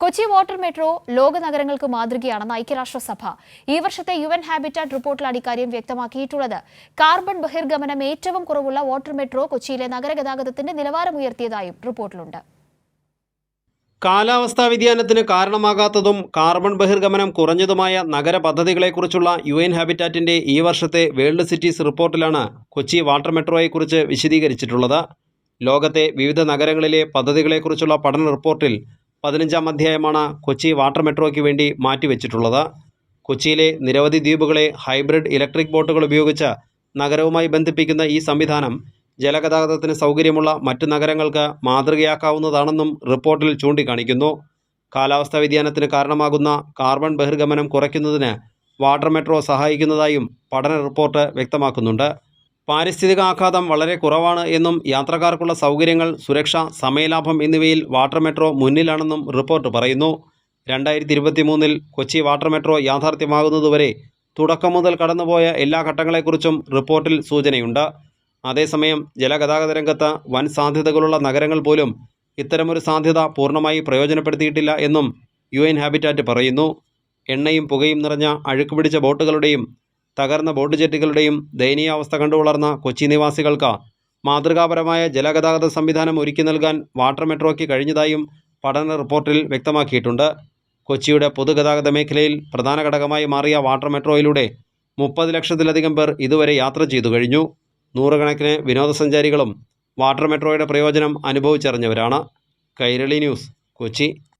Kochi water metro ലോക നഗരങ്ങൾക്ക് മാതൃകയാണെന്ന് ഐക്യരാഷ്ട്രസഭ ഈ വർഷത്തെ യു എൻ ഹാബിറ്റാറ്റ് റിപ്പോർട്ടിലാണ് ഇക്കാര്യം വ്യക്തമാക്കിയിട്ടുള്ളത് കാർബൺ ബഹിർഗമനം ഏറ്റവും കുറവുള്ള വാട്ടർ മെട്രോ കൊച്ചിയിലെ നഗരഗതാഗതത്തിന്റെ നിലവാരമുയർത്തിയതായും റിപ്പോർട്ടിലുണ്ട്. കാലാവസ്ഥാ വ്യതിയാനത്തിന് കാരണമാകാത്തതും കാർബൺ ബഹിർഗമനം കുറഞ്ഞതുമായ നഗര പദ്ധതികളെക്കുറിച്ചുള്ള യു എൻ ഹാബിറ്റാറ്റിന്റെ ഈ വർഷത്തെ വേൾഡ് സിറ്റീസ് റിപ്പോർട്ടിലാണ് കൊച്ചി വാട്ടർ മെട്രോയെക്കുറിച്ച് വിശദീകരിച്ചിട്ടുള്ളത്. ലോകത്തെ വിവിധ നഗരങ്ങളിലെ പദ്ധതികളെക്കുറിച്ചുള്ള പഠന റിപ്പോർട്ടിൽ പതിനഞ്ചാം അധ്യായമാണ് കൊച്ചി വാട്ടർ മെട്രോയ്ക്ക് വേണ്ടി മാറ്റിവെച്ചിട്ടുള്ളത്. കൊച്ചിയിലെ നിരവധി ദ്വീപുകളെ ഹൈബ്രിഡ് ഇലക്ട്രിക് ബോട്ടുകൾ ഉപയോഗിച്ച് നഗരവുമായി ബന്ധിപ്പിക്കുന്ന ഈ സംവിധാനം ജലഗതാഗതത്തിന് സൗകര്യമുള്ള മറ്റു നഗരങ്ങൾക്ക് മാതൃകയാക്കാവുന്നതാണെന്നും റിപ്പോർട്ടിൽ ചൂണ്ടിക്കാണിക്കുന്നു. കാലാവസ്ഥാ വ്യതിയാനത്തിന് കാരണമാകുന്ന കാർബൺ ബഹിർഗമനം കുറയ്ക്കുന്നതിന് വാട്ടർ മെട്രോ സഹായിക്കുന്നതായും പഠന റിപ്പോർട്ട് വ്യക്തമാക്കുന്നുണ്ട്. പാരിസ്ഥിതിക ആഘാതം വളരെ കുറവാണ് എന്നും യാത്രക്കാർക്കുള്ള സൗകര്യങ്ങൾ സുരക്ഷ സമയലാഭം എന്നിവയിൽ വാട്ടർ മെട്രോ മുന്നിലാണെന്നും റിപ്പോർട്ട് പറയുന്നു. രണ്ടായിരത്തി ഇരുപത്തി മൂന്നിൽ കൊച്ചി വാട്ടർ മെട്രോ യാഥാർത്ഥ്യമാകുന്നതുവരെ തുടക്കം മുതൽ കടന്നുപോയ എല്ലാ ഘട്ടങ്ങളെക്കുറിച്ചും റിപ്പോർട്ടിൽ സൂചനയുണ്ട്. അതേസമയം ജലഗതാഗത രംഗത്ത് വൻ സാധ്യതകളുള്ള നഗരങ്ങൾ പോലും ഇത്തരമൊരു സാധ്യത പൂർണമായി പ്രയോജനപ്പെടുത്തിയിട്ടില്ല എന്നും യു എൻ ഹാബിറ്റാറ്റ് പറയുന്നു. എണ്ണയും പുകയും നിറഞ്ഞ അഴുക്കുപിടിച്ച ബോട്ടുകളുടെയും തകർന്ന ബോട്ട് ജെട്ടികളുടെയും ദയനീയാവസ്ഥ കണ്ടു വളർന്ന കൊച്ചി നിവാസികൾക്ക് മാതൃകാപരമായ ജലഗതാഗത സംവിധാനം ഒരുക്കി നൽകാൻ വാട്ടർ മെട്രോയ്ക്ക് കഴിഞ്ഞതായും പഠന റിപ്പോർട്ടിൽ വ്യക്തമാക്കിയിട്ടുണ്ട്. കൊച്ചിയുടെ പൊതുഗതാഗത മേഖലയിൽ പ്രധാന ഘടകമായി മാറിയ വാട്ടർ മെട്രോയിലൂടെ മുപ്പത് ലക്ഷത്തിലധികം പേർ ഇതുവരെ യാത്ര ചെയ്തു കഴിഞ്ഞു. നൂറുകണക്കിന് വിനോദസഞ്ചാരികളും വാട്ടർ മെട്രോയുടെ പ്രയോജനം അനുഭവിച്ചറിഞ്ഞവരാണ്. കൈരളി ന്യൂസ് കൊച്ചി.